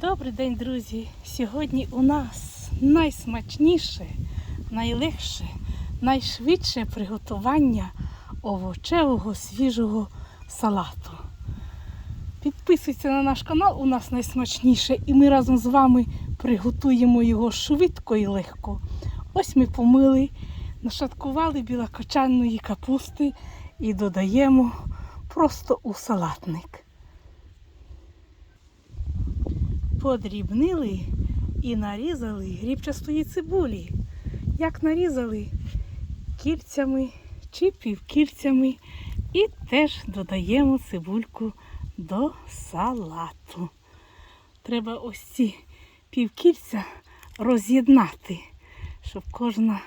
Добрий день, друзі! Сьогодні у нас найсмачніше, найлегше, найшвидше приготування овочевого свіжого салату. Підписуйтесь на наш канал, у нас найсмачніше, і ми разом з вами приготуємо його швидко і легко. Ось ми помили, нашаткували білокочанної капусти і додаємо просто у салатник. Подрібнили і нарізали грібчастої цибулі. Як нарізали кільцями чи півкільцями. І теж додаємо цибульку до салату. Треба ось ці півкільця роз'єднати, щоб кожна,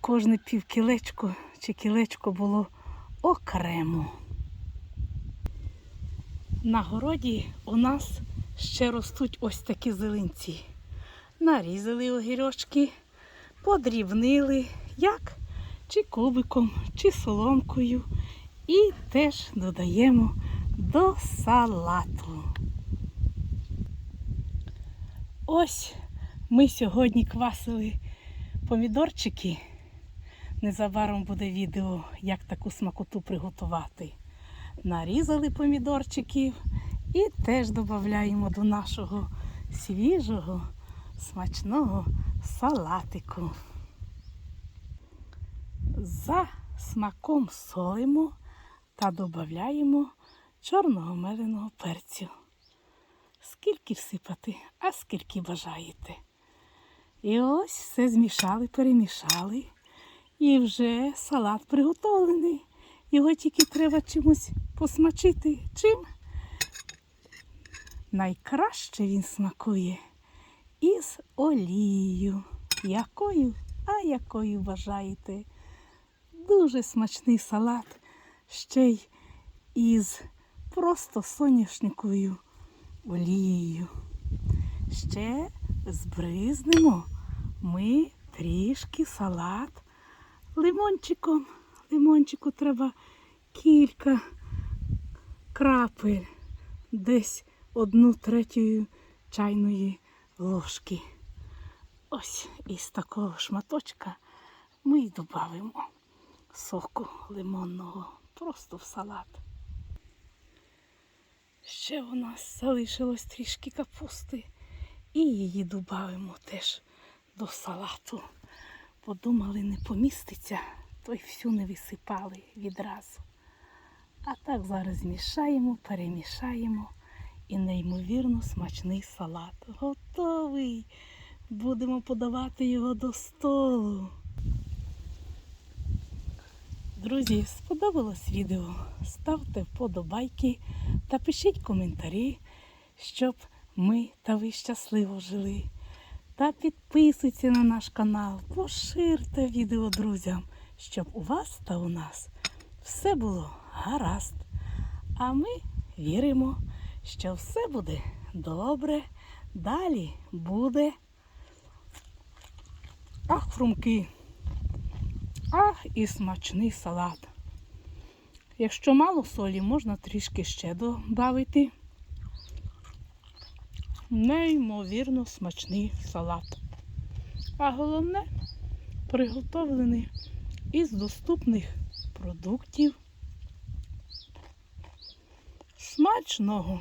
кожне півкілечко чи кілечко було окремо. На городі у нас ще ростуть ось такі зеленці. Нарізали огірочки, подрібнили, як чи кубиком, чи соломкою. І теж додаємо до салату. Ось ми сьогодні квасили помідорчики. Незабаром буде відео, як таку смакоту приготувати. Нарізали помідорчиків і теж додаємо до нашого свіжого, смачного салатику. За смаком солимо та додаємо чорного меленого перцю. Скільки всипати, а скільки бажаєте. І ось все змішали, перемішали. І вже салат приготовлений. Його тільки треба чимось посмачити. Чим? Найкраще він смакує із олією. Якою, а якою бажаєте. Дуже смачний салат, ще й із просто соняшниковою олією. Ще збризнемо ми трішки салат лимончиком. Лимончику треба кілька крапель, десь одну третю чайної ложки. Ось із такого шматочка ми й додамо соку лимонного просто в салат. Ще у нас залишилось трішки капусти і її додамо теж до салату. Подумали, не поміститься, то й всю не висипали відразу. А так зараз змішаємо, перемішаємо і неймовірно смачний салат. Готовий! Будемо подавати його до столу. Друзі, сподобалось відео? Ставте вподобайки та пишіть коментарі, щоб ми та ви щасливо жили. Та підписуйтесь на наш канал, поширте відео друзям, щоб у вас та у нас все було гаразд. А ми віримо, що все буде добре. Далі буде. Ах, хрумки. Ах, і смачний салат. Якщо мало солі, можна трішки ще додати. Неймовірно смачний салат. А головне, приготовлений із доступних продуктів. Смачного!